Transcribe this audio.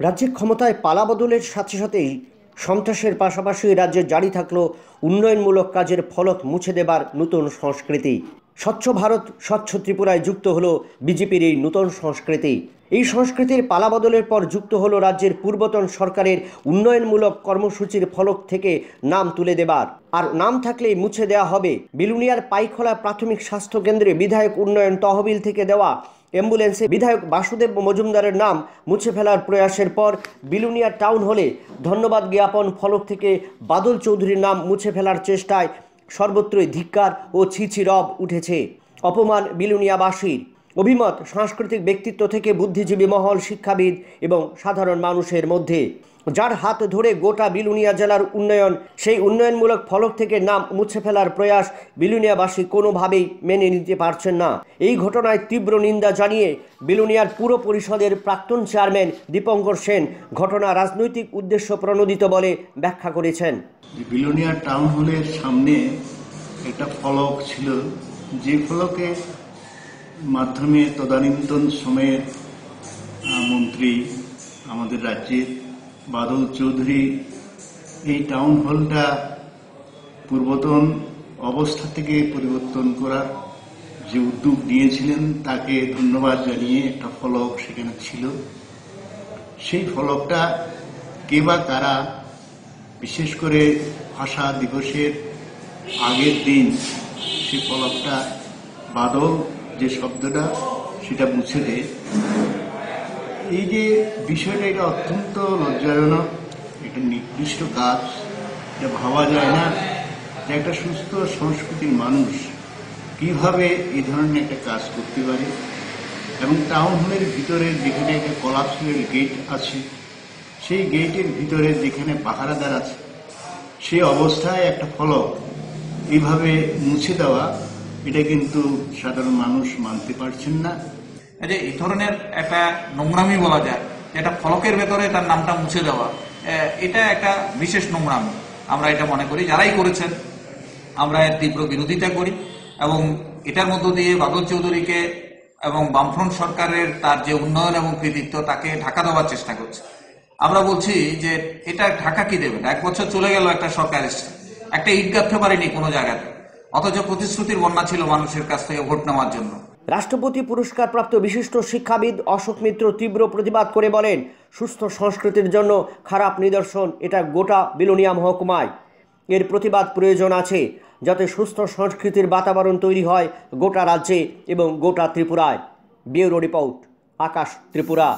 রাজ্যে ক্ষমতায় পালাবদলের সাথে সাথেই সন্ত্রাসের পাশাপাশি রাজ্যে জারি থাকল উন্নয়নমূলক কাজের ফলক মুছে দেবার নতুন সংস্কৃতি। স্বচ্ছ ভারত, স্বচ্ছ ত্রিপুরায় যুক্ত হলো বিজেপির এই নতুন সংস্কৃতি। এই সংস্কৃতির পালাবদলের পর যুক্ত হলো রাজ্যের পূর্বতন সরকারের উন্নয়নমূলক কর্মসূচির ফলক থেকে নাম তুলে দেবার। আর নাম থাকলেই মুছে দেওয়া হবে। বিলুনিয়ার পাইখোলা প্রাথমিক স্বাস্থ্য কেন্দ্রে বিধায়ক উন্নয়ন তহবিল থেকে দেওয়া অ্যাম্বুলেন্সে বিধায়ক বাসুদেব মজুমদারের নাম মুছে ফেলার প্রয়াসের পর বিলুনিয়া টাউন হলে ধন্যবাদ জ্ঞাপন ফলক থেকে বাদল চৌধুরীর নাম মুছে ফেলার চেষ্টায় সর্বত্রই ধিক্কার ও ছিছি রব উঠেছে। অপমান বিলুনিয়াবাসীর। অভিমত সাংস্কৃতিক ব্যক্তিত্ব থেকে বুদ্ধিজীবী মহল, শিক্ষাবিদ এবং সাধারণ মানুষের মধ্যে। যার হাত ধরে গোটা বিলুনিয়া জেলার উন্নয়ন, সেই উন্নয়নমূলক ফলক থেকে নাম মুছে ফেলার প্রয়াস বিলুনিয়াবাসী কোনোভাবেই মেনে নিতে পারছেন না। এই ঘটনায় তীব্র নিন্দা জানিয়ে বিলুনিয়ার পুর পরিষদের প্রাক্তন চেয়ারম্যান দীপঙ্কর সেন ঘটনা রাজনৈতিক উদ্দেশ্য প্রণোদিত বলে ব্যাখ্যা করেছেন। বিলোনিয়া টাউন হলের সামনে একটা ফলক ছিল। যে ফলকে মাধ্যমে তদানীন্তন সময়ের মন্ত্রী আমাদের রাজ্যের বাদল চৌধুরী এই টাউন হলটা পূর্বতন অবস্থা থেকে পরিবর্তন করার যে উদ্যোগ নিয়েছিলেন, তাকে ধন্যবাদ জানিয়ে একটা ফলক সেখানে ছিল। সেই ফলকটা কে বা কারা, বিশেষ করে ভাষা দিবসের আগের দিন সেই ফলকটা বাদল যে শব্দটা সেটা মুছে দেয় এই যে বিষয়টা, এটা অত্যন্ত লজ্জাজনক, এটা নির্দিষ্ট কাজ, এটা ভাবা যায় না যে একটা সুস্থ সংস্কৃতির মানুষ কীভাবে এই ধরনের একটা কাজ করতে পারে। এবং টাউন হলের ভিতরে যেখানে একটা কলাপসের গেট আছে, সেই গেটের ভিতরে যেখানে পাহারাদার আছে, সেই অবস্থায় একটা ফলক এইভাবে মুছে দেওয়া এটা কিন্তু সাধারণ মানুষ মানতে পারছেন না। যে এই ধরনের একটা নোংরামি বলা যায় যে একটা ফলকের ভেতরে তার নামটা মুছে দেওয়া এটা একটা বিশেষ নোংরামি। আমরা এটা মনে করি, যারাই করেছেন, আমরা এর তীব্র বিরোধিতা করি এবং এটার মধ্য দিয়ে বাদল চৌধুরীকে এবং বামফ্রন্ট সরকারের তার যে উন্নয়ন এবং কৃতিত্ব, তাকে ঢাকা দেওয়ার চেষ্টা করছে। আমরা বলছি যে এটা ঢাকা কি দেবেন এক বছর চলে গেল, একটা সরকার এসছে। একটা ইট গাঁথতে পারেনি কোনো জায়গাতে। অথচ প্রতিশ্রুতির বন্যা ছিল মানুষের কাছ থেকে ভোট নেওয়ার জন্য। রাষ্ট্রপতি পুরস্কারপ্রাপ্ত বিশিষ্ট শিক্ষাবিদ অশোক মিত্র তীব্র প্রতিবাদ করে বলেন, সুস্থ সংস্কৃতির জন্য খারাপ নিদর্শন, এটা গোটা বিলোনিয়া মহকুমায়। এর প্রতিবাদ প্রয়োজন আছে, যাতে সুস্থ সংস্কৃতির বাতাবরণ তৈরি হয় গোটা রাজ্যে এবং গোটা ত্রিপুরায়। Bureau report, Akash Tripura.